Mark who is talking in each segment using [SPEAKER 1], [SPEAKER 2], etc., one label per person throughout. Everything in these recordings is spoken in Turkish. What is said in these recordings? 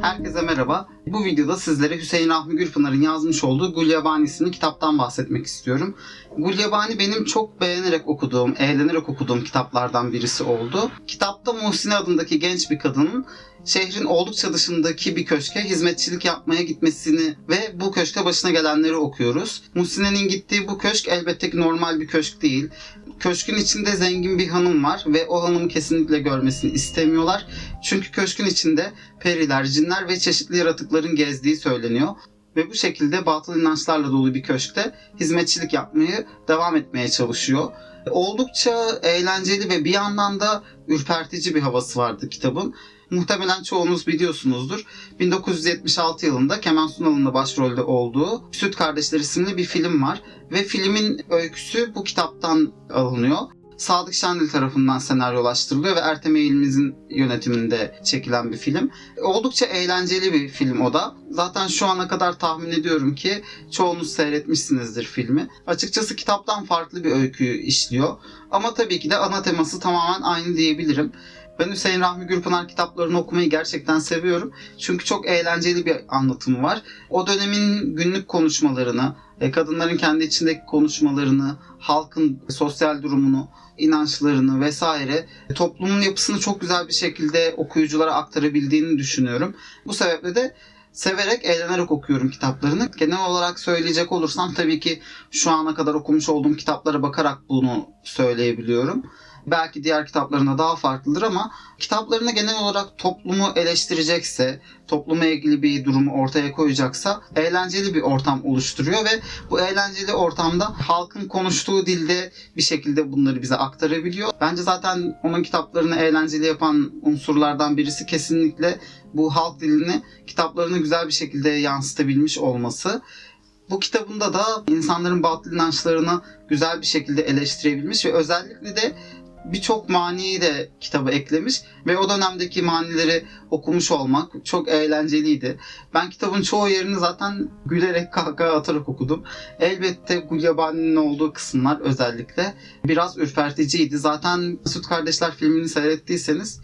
[SPEAKER 1] Herkese merhaba. Bu videoda sizlere Hüseyin Rahmi Gürpınar'ın yazmış olduğu Gulyabani isimli kitaptan bahsetmek istiyorum. Gulyabani benim çok beğenerek okuduğum, eğlenerek okuduğum kitaplardan birisi oldu. Kitapta Muhsine adındaki genç bir kadının şehrin oldukça dışındaki bir köşke hizmetçilik yapmaya gitmesini ve bu köşke başına gelenleri okuyoruz. Muhsine'nin gittiği bu köşk elbette ki normal bir köşk değil. Köşkün içinde zengin bir hanım var ve o hanımı kesinlikle görmesini istemiyorlar. Çünkü köşkün içinde periler, cinler ve çeşitli yaratıkların gezdiği söyleniyor. Ve bu şekilde batıl inançlarla dolu bir köşkte hizmetçilik yapmayı devam etmeye çalışıyor. Oldukça eğlenceli ve bir yandan da ürpertici bir havası vardı kitabın. Muhtemelen çoğunuz biliyorsunuzdur. 1976 yılında Kemal Sunal'ın da başrolde olduğu Süt Kardeşler isimli bir film var. Ve filmin öyküsü bu kitaptan alınıyor. Sadık Şendil tarafından senaryolaştırılıyor ve Ertem Eğilmez'in yönetiminde çekilen bir film. Oldukça eğlenceli bir film o da. Zaten şu ana kadar tahmin ediyorum ki çoğunuz seyretmişsinizdir filmi. Açıkçası kitaptan farklı bir öyküyü işliyor. Ama tabii ki de ana teması tamamen aynı diyebilirim. Ben Hüseyin Rahmi Gürpınar kitaplarını okumayı gerçekten seviyorum. Çünkü çok eğlenceli bir anlatımı var. O dönemin günlük konuşmalarını, kadınların kendi içindeki konuşmalarını, halkın sosyal durumunu, inançlarını vesaire toplumun yapısını çok güzel bir şekilde okuyuculara aktarabildiğini düşünüyorum. Bu sebeple de severek, eğlenerek okuyorum kitaplarını. Genel olarak söyleyecek olursam tabii ki şu ana kadar okumuş olduğum kitaplara bakarak bunu söyleyebiliyorum. Belki diğer kitaplarına daha farklıdır ama kitaplarına genel olarak toplumu eleştirecekse, topluma ilgili bir durumu ortaya koyacaksa eğlenceli bir ortam oluşturuyor ve bu eğlenceli ortamda halkın konuştuğu dilde bir şekilde bunları bize aktarabiliyor. Bence zaten onun kitaplarını eğlenceli yapan unsurlardan birisi kesinlikle bu halk dilini kitaplarını güzel bir şekilde yansıtabilmiş olması. Bu kitabında da insanların batıl inançlarını güzel bir şekilde eleştirebilmiş ve özellikle de birçok maniyi de kitaba eklemiş ve o dönemdeki manileri okumuş olmak çok eğlenceliydi. Ben kitabın çoğu yerini zaten gülerek kahkaha atarak okudum. Elbette Gulyabani'nin olduğu kısımlar özellikle biraz ürperticiydi. Zaten Süt Kardeşler filmini seyrettiyseniz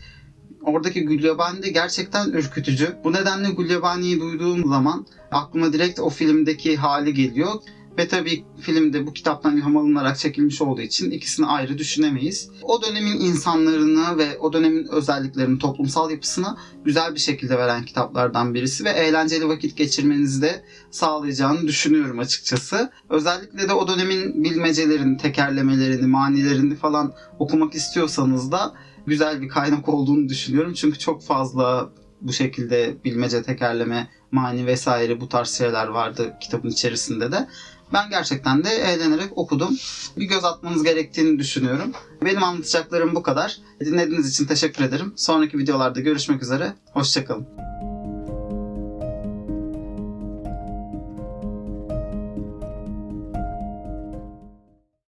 [SPEAKER 1] oradaki Gulyabani de gerçekten ürkütücü. Bu nedenle Gulyabani'yi duyduğum zaman aklıma direkt o filmdeki hali geliyor. Ve tabii filmde bu kitaptan ilham alınarak çekilmiş olduğu için ikisini ayrı düşünemeyiz. O dönemin insanlarını ve o dönemin özelliklerini, toplumsal yapısını güzel bir şekilde veren kitaplardan birisi ve eğlenceli vakit geçirmenizi de sağlayacağını düşünüyorum açıkçası. Özellikle de o dönemin bilmecelerini, tekerlemelerini, manilerini falan okumak istiyorsanız da güzel bir kaynak olduğunu düşünüyorum. Çünkü çok fazla bu şekilde bilmece, tekerleme, mani vesaire bu tarz şeyler vardı kitabın içerisinde de. Ben gerçekten de eğlenerek okudum. Bir göz atmanız gerektiğini düşünüyorum. Benim anlatacaklarım bu kadar. Dinlediğiniz için teşekkür ederim. Sonraki videolarda görüşmek üzere. Hoşçakalın.